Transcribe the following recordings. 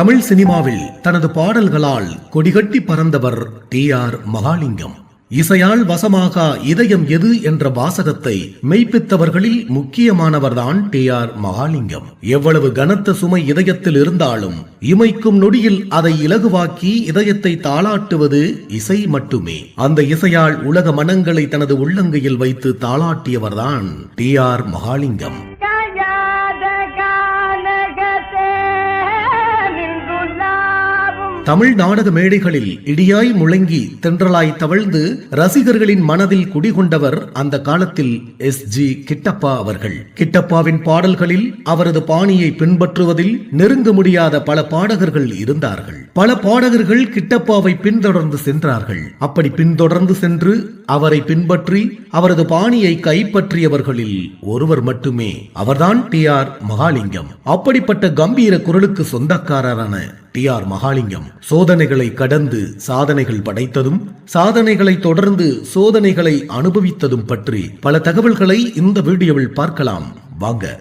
தமிழ் சினிமாவில் தனது பாடல்களால் கொடிகட்டி பறந்தவர் டி ஆர் மகாலிங்கம். இசையால் வசமாகா இதயம் எது என்ற வாசகத்தை மெய்ப்பித்தவர்களில் முக்கியமானவர்தான் டி ஆர் மகாலிங்கம். எவ்வளவு கனத்த சுமை இதயத்தில் இருந்தாலும் இமைக்கும் நொடியில் அதை இலகுவாக்கி இதயத்தை தாளாட்டுவது இசை மட்டுமே. அந்த இசையால் உலக மனங்களை தனது உள்ளங்கையில் வைத்து தாளாட்டியவர்தான் டி ஆர் மகாலிங்கம். தமிழ் நாடக மேடைகளில் இடியாய் முழங்கி தென்றலாய் தவழ்ந்து ரசிகர்களின் மனதில் குடிகொண்டவர் அந்த காலத்தில் எஸ் ஜி கிட்டப்பா அவர்கள். கிட்டப்பாவின் பாடல்களில் அவரது பாணியை பின்பற்றுவதில் நெருங்க முடியாத பல பாடகர்கள் இருந்தார்கள். பல பாடகர்கள் கிட்டப்பாவை பின்தொடர்ந்து சென்றார்கள். அப்படி பின்தொடர்ந்து சென்று அவரை பின்பற்றி அவரது பாணியை கைப்பற்றியவர்களில் ஒருவர் மட்டுமே. அவர்தான் டி ஆர் மகாலிங்கம். அப்படிப்பட்ட கம்பீர குரலுக்கு சொந்தக்காரரான டி ஆர் மகாலிங்கம். சோதனைகளை கடந்து சாதனைகள் படைத்ததும் சாதனைகளை தொடர்ந்து சோதனைகளை அனுபவித்ததும் பற்றி பல தகவல்களை இந்த வீடியோவில் பார்க்கலாம். வாங்க.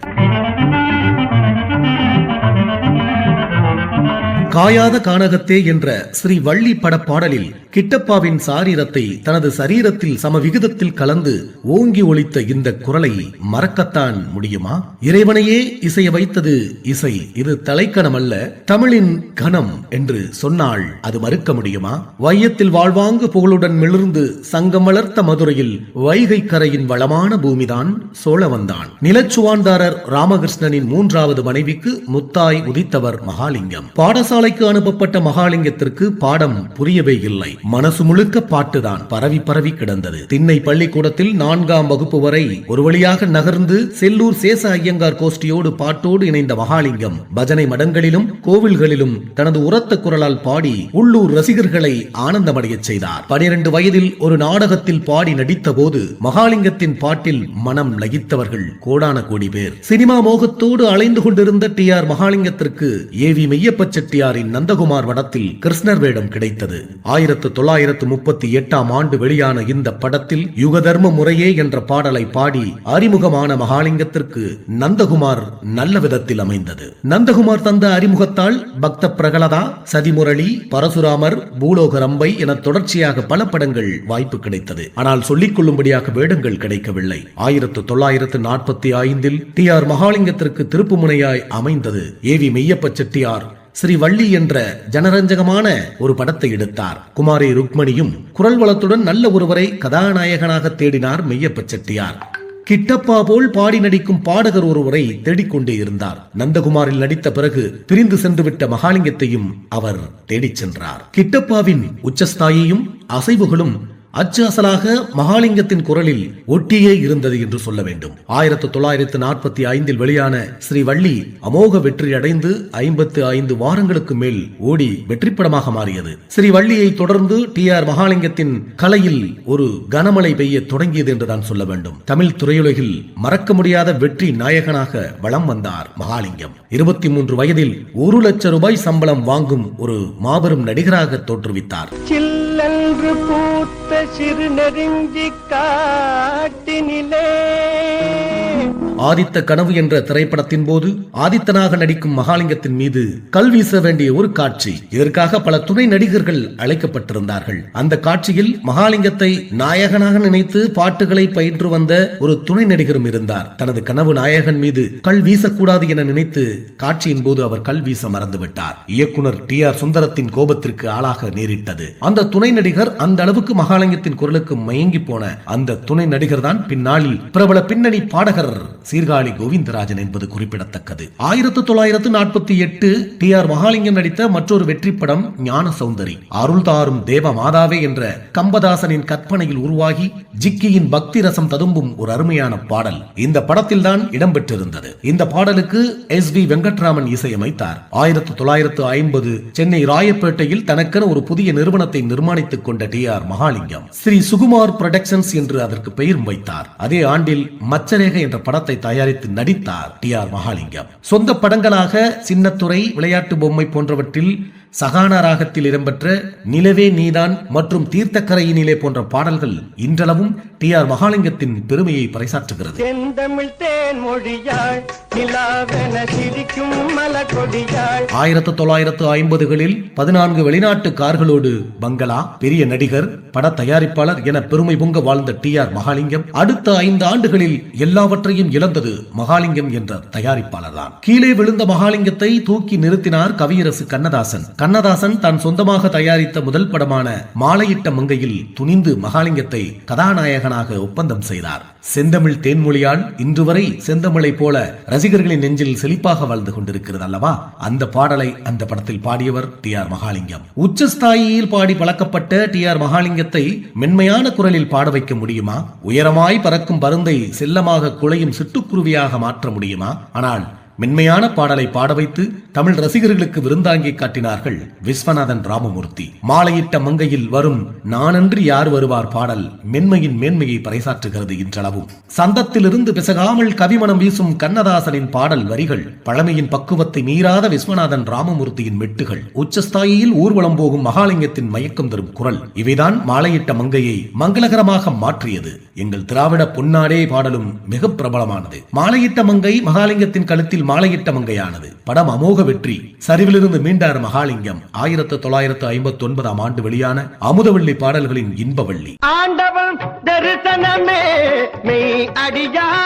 காயாத கானகத்தே என்ற ஸ்ரீ வள்ளி பட பாடலில் கிட்டப்பாவின் சாரீரத்தை தனது சரீரத்தில் சம விகிதத்தில் கலந்து ஓங்கி ஒழித்த இந்த குரலை மறக்கத்தான் முடியுமா? இறைவனையே இசைய வைத்தது இசை இது தலைக்கணம் அல்ல தமிழின் கணம் என்று சொன்னால் அது மறுக்க முடியுமா? வையத்தில் வாழ்வாங்கு புகழுடன் மிளிர்ந்து சங்கம் வளர்த்த மதுரையில் வைகை கரையின் வளமான பூமிதான் சோழவந்தான். நிலச்சுவான்தாரர் ராமகிருஷ்ணனின் மூன்றாவது மனைவிக்கு முத்தாய் உதித்தவர் மகாலிங்கம். பாடசாலை பாடசாலைக்கு அனுப்பப்பட்ட மகாலிங்கத்திற்கு பாடம் புரியவே இல்லை. மனசு முழுக்க பாட்டுதான் பரவி பரவி கிடந்தது. திண்ணை பள்ளிக்கூடத்தில் நான்காம் வகுப்பு வரை ஒரு வழியாக நகர்ந்து செல்லூர் சேச ஐயங்கார் கோஷ்டியோடு பாட்டோடு இணைந்த மகாலிங்கம் பஜனை மடங்களிலும் கோவில்களிலும் தனது உரத்த குரலால் பாடி உள்ளூர் ரசிகர்களை ஆனந்தமடைய செய்தார். பனிரெண்டு வயதில் ஒரு நாடகத்தில் பாடி நடித்த போது மகாலிங்கத்தின் பாட்டில் மனம் லகித்தவர்கள் கோடான கோடி பேர். சினிமா மோகத்தோடு அலைந்து கொண்டிருந்த டி ஆர் மகாலிங்கத்திற்கு ஏ வி மெய்யப்ப நாச்சியாரின் நந்தகுமார் வனத்தில் கிருஷ்ணர் வேடம் கிடைத்தது. ஆயிரத்து தொள்ளாயிரத்து முப்பத்தி எட்டாம் ஆண்டு வெளியான இந்த படத்தில் யுகதர்ம முறையே என்ற பாடலை பாடி அறிமுகமான மகாலிங்கத்திற்கு நந்தகுமார் நல்ல விதத்தில் அமைந்தது. நந்தகுமார் தந்த அறிமுகத்தால் பக்த பிரகலதா சதிமுரளி பரசுராமர் பூலோக ரம்பை என தொடர்ச்சியாக பல படங்கள் வாய்ப்பு கிடைத்தது. ஆனால் சொல்லிக் கொள்ளும்படியாக வேடங்கள் கிடைக்கவில்லை. ஆயிரத்து தொள்ளாயிரத்து நாற்பத்தி ஐந்தில் டி ஆர் மகாலிங்கத்திற்கு திருப்புமுனையாய் அமைந்தது. ஏ வி மெய்யப்ப செட்டியார் ஸ்ரீ வள்ளி என்ற ஜனரஞ்சகமான ஒரு படத்தை எடுத்தார். குமாரி ருக்மணியும் குரல் வளத்துடன் நல்ல ஒருவரை கதாநாயகனாக தேடினார் மெய்யப்ப செட்டியார். கிட்டப்பா போல் பாடி நடிக்கும் பாடகர் ஒருவரை தேடிக்கொண்டே இருந்தார். நந்தகுமாரில் நடித்த பிறகு பிரிந்து சென்றுவிட்ட மகாலிங்கத்தையும் அவர் தேடிச் சென்றார். கிட்டப்பாவின் உச்சஸ்தாயையும் அசைவுகளும் அச்சு அசலாக மகாலிங்கத்தின் குரலில் ஒட்டியே இருந்தது என்று சொல்ல வேண்டும். ஆயிரத்தி தொள்ளாயிரத்து நாற்பத்தி ஐந்தில் வெளியான ஸ்ரீ வள்ளி அமோக வெற்றி அடைந்து ஐம்பத்து ஐந்து வாரங்களுக்கு மேல் ஓடி வெற்றி படமாக மாறியது. ஸ்ரீ வள்ளியை தொடர்ந்து டி ஆர் மகாலிங்கத்தின் கலையில் ஒரு கனமழை பெய்ய தொடங்கியது என்றுதான் சொல்ல வேண்டும். தமிழ் திரையுலகில் மறக்க முடியாத வெற்றி நாயகனாக வலம் வந்தார் மகாலிங்கம். இருபத்தி மூன்று வயதில் ஒரு லட்சம் ரூபாய் சம்பளம் வாங்கும் ஒரு மாபெரும் நடிகராக தோற்றுவித்தார். சில்லென்று பூத்த சிறு நெருங்கி காட்டினிலே. ஆதித்த கனவு என்ற திரைப்படத்தின் போது ஆதித்தனாக நடிக்கும் மகாலிங்கத்தின் மீது கல் வீச வேண்டிய ஒரு காட்சி. இதற்காக பல துணை நடிகர்கள் அழைக்கப்பட்டிருந்தார்கள். அந்த காட்சியில் மகாலிங்கத்தை நாயகனாக நினைத்து பாட்டுகளை பயின்று வந்த ஒரு துணை நடிகரும் இருந்தார். தனது கனவு நாயகன் மீது கல் வீசக்கூடாது என நினைத்து காட்சியின் போது அவர் கல் வீச மறந்துவிட்டார். இயக்குனர் டி ஆர் சுந்தரத்தின் கோபத்திற்கு ஆளாக நேரிட்டது. அந்த துணை நடிகர் அந்த அளவுக்கு மகாலிங்கத்தின் குரலுக்கு மயங்கி போன அந்த துணை நடிகர் தான் பின்னாளில் பிரபல பின்னணி பாடகர் சீர்காழி கோவிந்தராஜன் என்பது குறிப்பிடத்தக்கது. ஆயிரத்தி தொள்ளாயிரத்து நாற்பத்தி எட்டு டி ஆர் மகாலிங்கம் நடித்த மற்றொரு வெற்றி படம் ஞான சௌந்தரி. அருள் தாரும் தேவ மாதாவே என்ற கம்பதாசனின் கற்பனையில் உருவாகி ஜிக்கியின் பக்தி ரசம் ததும்பும் ஒரு அருமையான பாடல். இந்த படத்தில் தான் இடம்பெற்றிருந்தது இந்த பாடலுக்கு எஸ் வி வெங்கட்ராமன் இசையமைத்தார். ஆயிரத்தி தொள்ளாயிரத்து ஐம்பது சென்னை ராயப்பேட்டையில் தனக்கென ஒரு புதிய நிறுவனத்தை நிர்மாணித்துக் கொண்ட T R Mahalingam Sri Sukumar productions என்று அதற்கு பெயரும் வைத்தார். அதே ஆண்டில் மச்சரேக என்ற படத்தை தயாரித்து நடித்தார் டி ஆர் மகாலிங்கம். சொந்த படங்களாக சின்னத்துறை விளையாட்டு பொம்மை போன்றவற்றில் சகானா ராகத்தில் இடம்பெற்ற நிலவே நீதான் மற்றும் தீர்த்தக்கரையினிலே போன்ற பாடல்கள் இன்றளவும் டி ஆர் மகாலிங்கத்தின் பெருமையை பறைசாற்றுகிறது. ஆயிரத்து தொள்ளாயிரத்து ஐம்பதுகளில் பதினான்கு வெளிநாட்டு கார்களோடு பங்களா பெரிய நடிகர் பட தயாரிப்பாளர் என பெருமை பொங்க வாழ்ந்த டி ஆர் மகாலிங்கம் அடுத்த ஐந்து ஆண்டுகளில் எல்லாவற்றையும் இழந்தது மகாலிங்கம் என்ற தயாரிப்பாளர் தான் கீழே விழுந்த மகாலிங்கத்தை தூக்கி நிறுத்தினார் கவியரசு கண்ணதாசன். கண்ணதாசன் தான் சொந்தமாக தயாரித்த முதல் படமான மாலையிட்ட மங்கையில் துணிந்து மகாலிங்கத்தை கதாநாயகனாக ஒப்பந்தம் செய்தார். செந்தமிழ் தேன்மொழியால் இன்று வரை செந்தமிழை போல ரசிகர்களின் நெஞ்சில் செழிப்பாக வாழ்ந்து கொண்டிருக்கிறது அல்லவா? அந்த பாடலை அந்த படத்தில் பாடியவர் டி ஆர் மகாலிங்கம். உச்சஸ்தாயியில் பாடி பழக்கப்பட்ட டி ஆர் மகாலிங்கத்தை மென்மையான குரலில் பாட வைக்க முடியுமா? உயரமாய் பறக்கும் பருந்தை செல்லமாக குலையும் சிட்டுக்குருவியாக மாற்ற முடியுமா? ஆனால் மென்மையான பாடலை பாட வைத்து தமிழ் ரசிகர்களுக்கு விருந்தாங்கி காட்டினார்கள் விஸ்வநாதன் ராமமூர்த்தி. மாலையிட்ட மங்கையில் வரும் நானன்றி யார் வருவார் பாடல் மென்மையின் மேன்மையை பறைசாற்றுகிறது இன்றளவும். சந்தத்திலிருந்து பிசகாமல் கவிமணம் வீசும் கண்ணதாசனின் பாடல் வரிகள் பழமையின் பக்குவத்தை மீறாத விஸ்வநாதன் ராமமூர்த்தியின் மெட்டுகள் உச்சஸ்தாயியில் ஊர்வலம் போகும் மகாலிங்கத்தின் மயக்கம் தரும் குரல் இவைதான் மாலையிட்ட மங்கையை மங்களகரமாக மாற்றியது. எங்கள் திராவிட பொன்னாடே பாடலும் மிக பிரபலமானது. மாலையிட்ட மங்கை மகாலிங்கத்தின் கழுத்தில் மாலையிட்ட மங்கையானது படம் அமோக வெற்றி. சரிவிலிருந்து மீண்டார் மகாலிங்கம். ஆயிரத்தி தொள்ளாயிரத்து ஐம்பத்தி ஒன்பதாம் ஆண்டு வெளியான அமுதவள்ளி பாடல்களின் இன்பவள்ளி. ஆண்டவன் தரிசனமே மெய் அடியா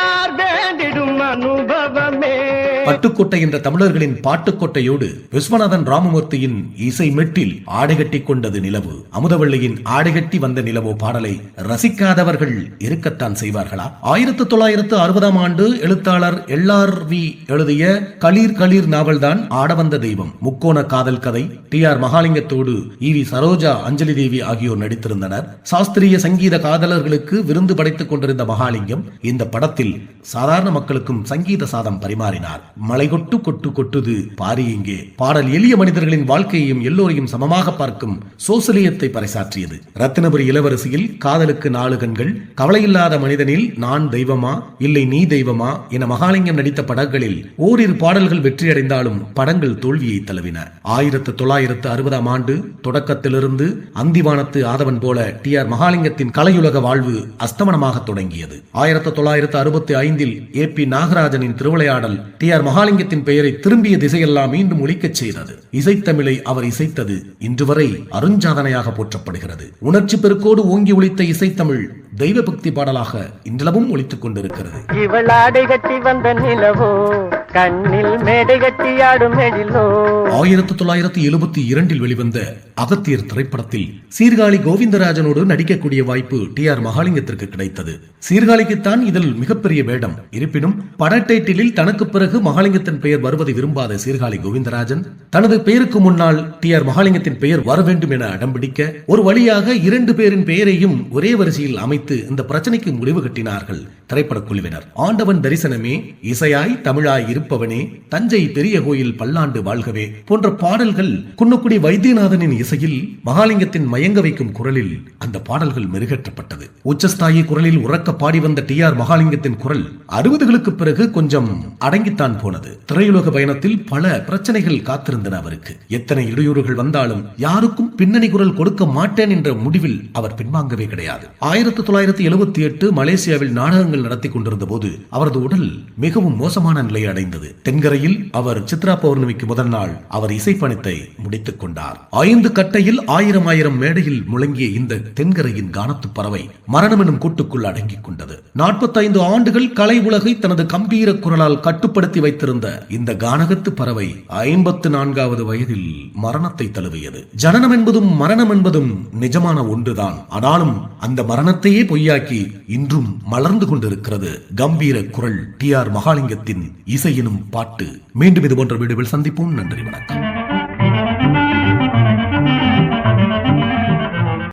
பட்டுக்கோட்டை என்ற தமிழர்களின் பாட்டுக்கோட்டையோடு விஸ்வநாதன் ராமமூர்த்தியின் இசை மெட்டில் ஆடைகட்டி கொண்டது நிலவு. அமுதவள்ளியின் ஆடைகட்டி வந்த நிலவோ பாடலை ரசிக்காதவர்கள் இருக்கத்தான் செய்வார்களா? ஆயிரத்தி தொள்ளாயிரத்து அறுபதாம் ஆண்டு எழுத்தாளர் எல்ஆர் வி எழுதிய களீர் களீர் நாவல்தான் ஆடவந்த தெய்வம். முக்கோண காதல் கதை. டி ஆர் மகாலிங்கத்தோடு இ வி சரோஜா அஞ்சலி தேவி ஆகியோர் நடித்திருந்தனர். சாஸ்திரிய சங்கீத காதலர்களுக்கு விருந்து படைத்துக் கொண்டிருந்த மகாலிங்கம் இந்த படத்தில் சாதாரண மக்களுக்கும் சங்கீத சாதம் பரிமாறினார். மலை கொட்டு கொட்டு கொட்டுது பாரியங்கே பாடல் எளிய மனிதர்களின் வாழ்க்கையையும் எல்லோரையும் சமமாக பார்க்கும் சோசலியத்தை பறைசாற்றியது. ரத்தினபுரி இளவரசியில் காதலுக்கு நாலு கண்கள் கவலையில்லாத மனிதனில் நான் தெய்வமா இல்லை நீ தெய்வமா என மகாலிங்கம் நடித்த படங்களில் ஓரிரு பாடல்கள் வெற்றியடைந்தாலும் படங்கள் தோல்வியை தழுவின. ஆயிரத்து தொள்ளாயிரத்து அறுபதாம் ஆண்டு தொடக்கத்திலிருந்து அந்திவானத்து ஆதவன் போல டி ஆர் மகாலிங்கத்தின் கலையுலக வாழ்வு அஸ்தமனமாக தொடங்கியது. ஆயிரத்து தொள்ளாயிரத்து அறுபத்தி ஐந்தில் ஏ பி நாகராஜனின் திருவிளையாடல் டி ஆர் மகாலிங்கத்தின் பெயரை திரும்பிய திசையெல்லாம் மீண்டும் ஒழிக்கச் செய்தது. இசைத்தமிழை அவர் இசைத்தது இன்று வரை அருஞ்சாதனையாக போற்றப்படுகிறது. உணர்ச்சி பெருக்கோடு ஓங்கி ஒழித்த இசைத்தமிழ் தெய்வ பக்தி பாடலாக இன்றளவும் ஒழித்துக் கொண்டிருக்கிறது. இவள் ஆடை கட்டி வந்த நிலவோ? கண்ணில் மேடை கட்டி ஆடும் எழிலோ. ஆயிரத்து தொள்ளாயிரத்து எழுபத்தி இரண்டில் வெளிவந்த அகத்தியர் திரைப்படத்தில் சீர்காழி கோவிந்தராஜனோடு நடிக்கக்கூடிய வாய்ப்பு டி ஆர் மகாலிங்கத்திற்கு கிடைத்தது. சீர்காழிக்குத்தான் இதில் மிகப்பெரிய வேடம். இருப்பினும் பட டைட்டிலில் தனக்கு பிறகு மகாலிங்கத்தின் பெயர் வருவதை விரும்பாத சீர்காழி கோவிந்தராஜன் தனது பெயருக்கு முன்னால் டி ஆர் மகாலிங்கத்தின் பெயர் வர வேண்டும் என அடம்பிடிக்க ஒரு வழியாக இரண்டு பேரின் பெயரையும் ஒரே வரிசையில் அமைத்து இந்த பிரச்சனைக்கு முடிவு கட்டினார்கள் திரைப்படக் குழுவினர். ஆண்டவன் தரிசனமே இசையாய் தமிழாய் இரு இருப்பவனே தஞ்சை பெரிய கோயில் பல்லாண்டு வாழ்கவே போன்ற பாடல்கள் குன்னக்குடி வைத்தியநாதனின் இசையில் மகாலிங்கத்தின் மயங்க வைக்கும் குரலில் அந்த பாடல்கள் மெருகேற்றப்பட்டது. உச்சஸ்தாயி குரலில் உறக்க பாடி வந்த டி ஆர் மகாலிங்கத்தின் குரல் அறுபதுகளுக்கு பிறகு கொஞ்சம் அடங்கித்தான் போனது. திரையுலக பயணத்தில் பல பிரச்சனைகள் காத்திருந்தன அவருக்கு. எத்தனை இடையூறுகள் வந்தாலும் யாருக்கும் பின்னணி குரல் கொடுக்க மாட்டேன் என்ற முடிவில் அவர் பின்வாங்கவே கிடையாது. ஆயிரத்தி தொள்ளாயிரத்தி எழுபத்தி எட்டு மலேசியாவில் நாடகங்கள் நடத்தி கொண்டிருந்த போது அவரது உடல் மிகவும் மோசமான நிலையை அடைந்தது. தென்கரையில் அவர் சித்ரா பௌர்ணமிக்கு முதல் நாள் அவர் இசைப்பணித்தை முடித்துக் கொண்டார். ஐந்து கட்டையில் ஆயிரம் ஆயிரம் மேடையில் முழங்கிய இந்த தென்கரையின் கானத்து பறவை மரணம் எனும் கூட்டுக்குள் அடங்கிக் கொண்டது. நாற்பத்தைந்து ஆண்டுகள் கலை உலகை தனது கம்பீர குரலால் கட்டுப்படுத்தி வைத்திருந்த இந்த கானகத்து பறவை ஐம்பத்து நான்காவது வயதில் மரணத்தை தழுவியது. ஜனனம் என்பதும் மரணம் என்பதும் நிஜமான ஒன்றுதான். ஆனாலும் அந்த மரணத்தையே பொய்யாக்கி இன்றும் மலர்ந்து கொண்டிருக்கிறது. கம்பீர குரல் டி ஆர் மகாலிங்கத்தின் எனும் பாட்டு மீண்டும் இது போன்ற வீடுகள் சந்திப்போம். நன்றி வணக்கம்.